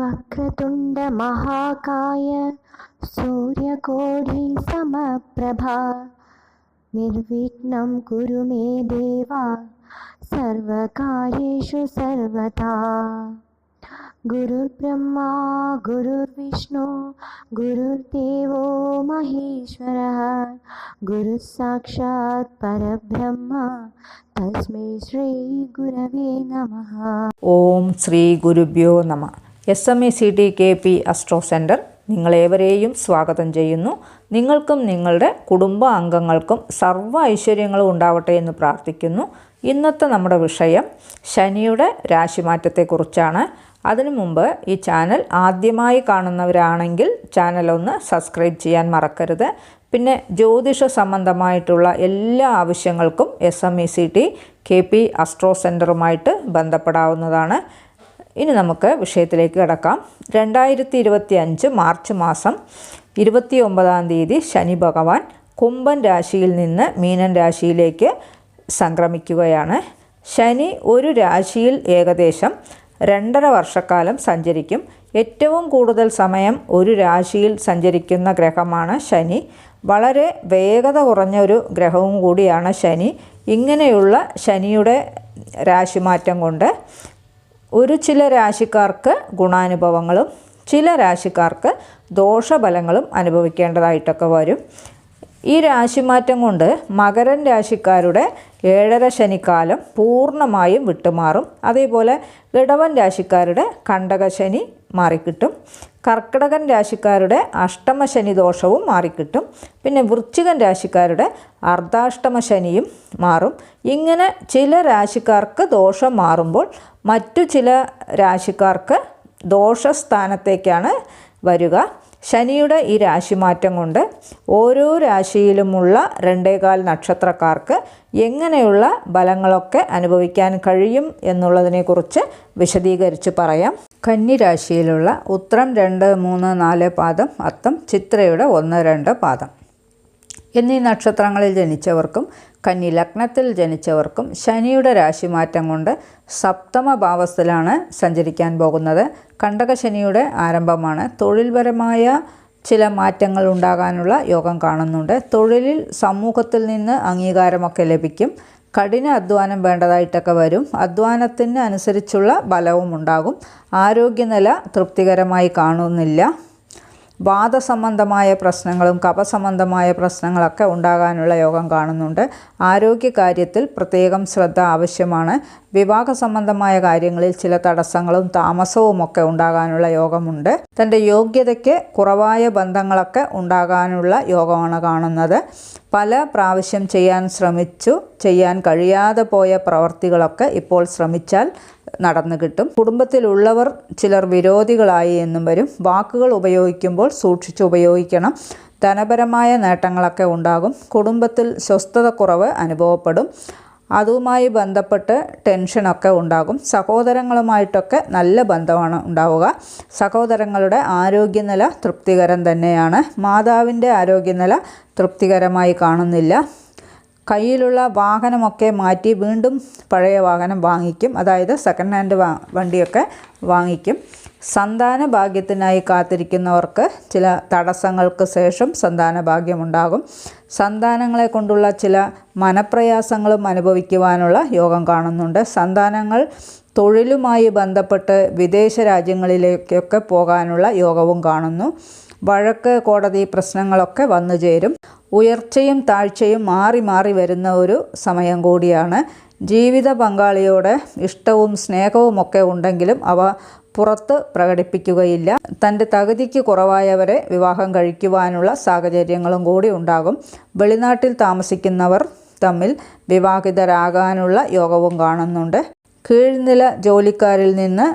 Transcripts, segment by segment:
वक्रतुण्डमहाकाय सूर्यकोटिसमप्रभा। निर्विघ्न कुरु मे देवा सर्वकार्येषु सर्वदा गुरुर्ब्रह्मा, गुरुर्विष्णु, गुरुर्देवो महेश्वरः। गुरुः साक्षात् परब्रह्म, तस्मै श्रीगुरवे नमः। श्री गुरभ्यो नमः। S M E C T K P astro centre നിങ്ങളേവരെയും സ്വാഗതം ചെയ്യുന്നു. നിങ്ങൾക്കും നിങ്ങളുടെ കുടുംബ അംഗങ്ങൾക്കും സർവ ഐശ്വര്യങ്ങളും ഉണ്ടാവട്ടെ എന്ന് പ്രാർത്ഥിക്കുന്നു. ഇന്നത്തെ നമ്മുടെ വിഷയം ശനിയുടെ രാശിമാറ്റത്തെക്കുറിച്ചാണ്. അതിനു മുമ്പ് ഈ ചാനൽ ആദ്യമായി കാണുന്നവരാണെങ്കിൽ ചാനൽ ഒന്ന് സബ്സ്ക്രൈബ് ചെയ്യാൻ മറക്കരുത്. പിന്നെ ജ്യോതിഷ സംബന്ധമായിട്ടുള്ള എല്ലാ ആവശ്യങ്ങൾക്കും S M E C T K P astro സെന്ററുമായിട്ട് ബന്ധപ്പെടാവുന്നതാണ്. ഇനി നമുക്ക് വിഷയത്തിലേക്ക് കിടക്കാം. രണ്ടായിരത്തി ഇരുപത്തി അഞ്ച് മാർച്ച് മാസം ഇരുപത്തി ഒമ്പതാം തീയതി ശനി ഭഗവാൻ കുംഭൻ രാശിയിൽ നിന്ന് മീനൻ രാശിയിലേക്ക് സംക്രമിക്കുകയാണ്. ശനി ഒരു രാശിയിൽ ഏകദേശം രണ്ടര വർഷക്കാലം സഞ്ചരിക്കും. ഏറ്റവും കൂടുതൽ സമയം ഒരു രാശിയിൽ സഞ്ചരിക്കുന്ന ഗ്രഹമാണ് ശനി. വളരെ വേഗത കുറഞ്ഞ ഒരു ഗ്രഹവും കൂടിയാണ് ശനി. ഇങ്ങനെയുള്ള ശനിയുടെ രാശിമാറ്റം കൊണ്ട് ഒരു ചില രാശിക്കാർക്ക് ഗുണാനുഭവങ്ങളും ചില രാശിക്കാർക്ക് ദോഷഫലങ്ങളും അനുഭവിക്കേണ്ടതായിട്ടൊക്കെ വരും. ഈ രാശിമാറ്റം കൊണ്ട് മകരൻ രാശിക്കാരുടെ ഏഴര ശനിക്കാലം പൂർണമായും വിട്ടുമാറും. അതേപോലെ ഇടവൻ രാശിക്കാരുടെ കണ്ടകശനി മാറിക്കിട്ടും. കർക്കിടകൻ രാശിക്കാരുടെ അഷ്ടമ ശനി ദോഷവും മാറിക്കിട്ടും. പിന്നെ വൃശ്ചികൻ രാശിക്കാരുടെ അർദ്ധാഷ്ടമ ശനിയും മാറും. ഇങ്ങനെ ചില രാശിക്കാർക്ക് ദോഷം മാറുമ്പോൾ മറ്റു ചില രാശിക്കാർക്ക് ദോഷസ്ഥാനത്തേക്കാണ് വരിക. ശനിയുടെ ഈ രാശിമാറ്റം കൊണ്ട് ഓരോ രാശിയിലുമുള്ള രണ്ടേകാൽ നക്ഷത്രക്കാർക്ക് എങ്ങനെയുള്ള ബലങ്ങളൊക്കെ അനുഭവിക്കാൻ കഴിയും എന്നുള്ളതിനെക്കുറിച്ച് വിശദീകരിച്ച് പറയാം. കന്നി രാശിയിലുള്ള ഉത്രം രണ്ട് മൂന്ന് നാല് പാദം അത്തം ചിത്രയുടെ ഒന്ന് രണ്ട് പാദം. എന്നീ നക്ഷത്രങ്ങളിൽ ജനിച്ചവർക്കും കന്നി ലഗ്നത്തിൽ ജനിച്ചവർക്കും ശനിയുടെ രാശിമാറ്റം കൊണ്ട് സപ്തമ ഭാവസ്ഥയിലാണ് സഞ്ചരിക്കാൻ പോകുന്നത്. കണ്ടകശനിയുടെ ആരംഭമാണ്. തൊഴിൽപരമായ ചില മാറ്റങ്ങൾ ഉണ്ടാകാനുള്ള യോഗം കാണുന്നുണ്ട്. തൊഴിലിൽ സമൂഹത്തിൽ നിന്ന് അംഗീകാരമൊക്കെ ലഭിക്കും. കഠിന അധ്വാനം വേണ്ടതായിട്ടൊക്കെ വരും. അധ്വാനത്തിന് അനുസരിച്ചുള്ള ബലവും ഉണ്ടാകും. ആരോഗ്യനില തൃപ്തികരമായി കാണുന്നില്ല. വാദസംബന്ധമായ പ്രശ്നങ്ങളും കഫസംബന്ധമായ പ്രശ്നങ്ങളൊക്കെ ഉണ്ടാകാനുള്ള യോഗം കാണുന്നുണ്ട്. ആരോഗ്യകാര്യത്തിൽ പ്രത്യേകം ശ്രദ്ധ ആവശ്യമാണ്. വിവാഹ സംബന്ധമായ കാര്യങ്ങളിൽ ചില തടസ്സങ്ങളും താമസവും ഒക്കെ ഉണ്ടാകാനുള്ള യോഗമുണ്ട്. തന്റെ യോഗ്യതയ്ക്ക് കുറവായ ബന്ധങ്ങളൊക്കെ ഉണ്ടാകാനുള്ള യോഗമാണ് കാണുന്നത്. പല പ്രാവശ്യം ചെയ്യാൻ ശ്രമിച്ചു ചെയ്യാൻ കഴിയാതെ പോയ പ്രവർത്തികളൊക്കെ ഇപ്പോൾ ശ്രമിച്ചാൽ നടന്നു കിട്ടും. കുടുംബത്തിലുള്ളവർ ചിലർ വിരോധികളായി എന്നും വരും. വാക്കുകൾ ഉപയോഗിക്കുമ്പോൾ സൂക്ഷിച്ച് ഉപയോഗിക്കണം. ധനപരമായ നേട്ടങ്ങളൊക്കെ ഉണ്ടാകും. കുടുംബത്തിൽ സ്വസ്ഥത കുറവ് അനുഭവപ്പെടും. അതുമായി ബന്ധപ്പെട്ട് ടെൻഷനൊക്കെ ഉണ്ടാകും. സഹോദരങ്ങളുമായിട്ടൊക്കെ നല്ല ബന്ധമാണ് ഉണ്ടാവുക. സഹോദരങ്ങളുടെ ആരോഗ്യനില തൃപ്തികരം തന്നെയാണ്. മാതാവിന്റെ ആരോഗ്യനില തൃപ്തികരമായി കാണുന്നില്ല. കയ്യിലുള്ള വാഹനമൊക്കെ മാറ്റി വീണ്ടും പഴയ വാഹനം വാങ്ങിക്കും. അതായത് സെക്കൻഡ് ഹാൻഡ് വണ്ടിയൊക്കെ വാങ്ങിക്കും. സന്താന ഭാഗ്യത്തിനായി കാത്തിരിക്കുന്നവർക്ക് ചില തടസ്സങ്ങൾക്ക് ശേഷം സന്താന ഭാഗ്യമുണ്ടാകും സന്താനങ്ങളെ കൊണ്ടുള്ള ചില മനപ്രയാസങ്ങളും അനുഭവിക്കുവാനുള്ള യോഗം കാണുന്നുണ്ട്. സന്താനങ്ങൾ തൊഴിലുമായി ബന്ധപ്പെട്ട് വിദേശ രാജ്യങ്ങളിലേക്കൊക്കെ പോകാനുള്ള യോഗവും കാണുന്നു. വഴക്ക് കോടതി പ്രശ്നങ്ങളൊക്കെ വന്നു ചേരും. ഉയർച്ചയും താഴ്ചയും മാറി മാറി വരുന്ന ഒരു സമയം കൂടിയാണ്. ജീവിത പങ്കാളിയോട് ഇഷ്ടവും സ്നേഹവും ഒക്കെ ഉണ്ടെങ്കിലും അവ പുറത്ത് പ്രകടിപ്പിക്കുകയില്ല. തന്റെ തകുതിക്ക് കുറവായവരെ വിവാഹം കഴിക്കുവാനുള്ള സാഹചര്യങ്ങളും കൂടി ഉണ്ടാകും. വെളിനാട്ടിൽ താമസിക്കുന്നവർ തമ്മിൽ വിവാഹിതരാകാനുള്ള യോഗവും കാണുന്നുണ്ട്. കീഴ്നില ജോലിക്കാരിൽ നിന്ന്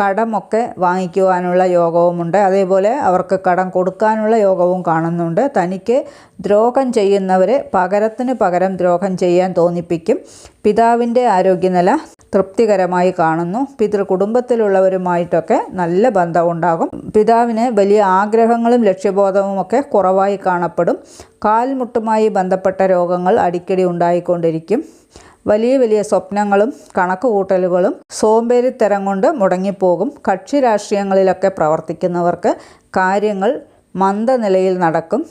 കടമൊക്കെ വാങ്ങിക്കുവാനുള്ള യോഗവുമുണ്ട്. അതേപോലെ അവർക്ക് കടം കൊടുക്കാനുള്ള യോഗവും കാണുന്നുണ്ട്. തനിക്ക് ദ്രോഹം ചെയ്യുന്നവരെ പകരത്തിന് പകരം ദ്രോഹം ചെയ്യാൻ തോന്നിപ്പിക്കും. പിതാവിന്റെ ആരോഗ്യനില തൃപ്തികരമായി കാണുന്നു. പിതൃ കുടുംബത്തിലുള്ളവരുമായിട്ടൊക്കെ നല്ല ബന്ധമുണ്ടാകും. പിതാവിന് വലിയ ആഗ്രഹങ്ങളും ലക്ഷ്യബോധവും ഒക്കെ കുറവായി കാണപ്പെടും. കാൽമുട്ടുമായി ബന്ധപ്പെട്ട രോഗങ്ങൾ അടിക്കടി ഉണ്ടായിക്കൊണ്ടിരിക്കും. വലിയ വലിയ സ്വപ്നങ്ങളും കണക്കുകൂട്ടലുകളും സോമ്പേരിത്തരം കൊണ്ട് മുടങ്ങിപ്പോകും. കക്ഷി രാഷ്ട്രീയങ്ങളിലൊക്കെ പ്രവർത്തിക്കുന്നവർക്ക് കാര്യങ്ങൾ മന്ദനിലയിൽ നടക്കും.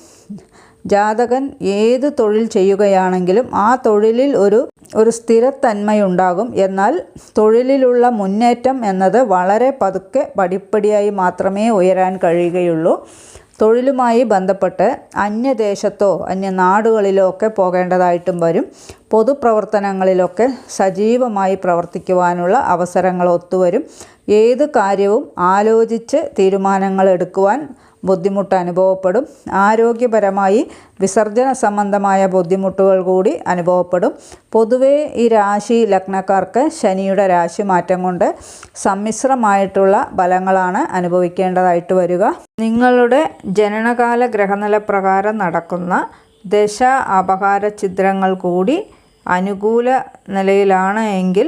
ജാതകൻ ഏത് തൊഴിൽ ചെയ്യുകയാണെങ്കിലും ആ തൊഴിലിൽ ഒരു ഒരു സ്ഥിരത്തന്മയുണ്ടാകും. എന്നാൽ തൊഴിലിലുള്ള മുന്നേറ്റം എന്നത് വളരെ പതുക്കെ പടിപ്പടിയായി മാത്രമേ ഉയരാൻ കഴിയുകയുള്ളൂ. തൊഴിലുമായി ബന്ധപ്പെട്ട് അന്യദേശത്തോ അന്യനാടുകളിലോ ഒക്കെ പോകേണ്ടതായിട്ടും വരും. പൊതുപ്രവർത്തനങ്ങളിലൊക്കെ സജീവമായി പ്രവർത്തിക്കുവാനുള്ള അവസരങ്ങൾ ഒത്തുവരും. ഏത് കാര്യവും ആലോചിച്ച് തീരുമാനങ്ങൾ എടുക്കുവാൻ ബുദ്ധിമുട്ട് അനുഭവപ്പെടും ആരോഗ്യപരമായി വിസർജന സംബന്ധമായ ബുദ്ധിമുട്ടുകൾ കൂടി അനുഭവപ്പെടും. പൊതുവേ ഈ രാശി ലഗ്നക്കാർക്ക് ശനിയുടെ രാശി മാറ്റം കൊണ്ട് സമ്മിശ്രമായിട്ടുള്ള ഫലങ്ങളാണ് അനുഭവിക്കേണ്ടതായിട്ട് വരിക. നിങ്ങളുടെ ജനനകാല ഗ്രഹനില പ്രകാരം നടക്കുന്ന ദശ അപകാര ചിത്രങ്ങൾ കൂടി അനുകൂല നിലയിലാണ് എങ്കിൽ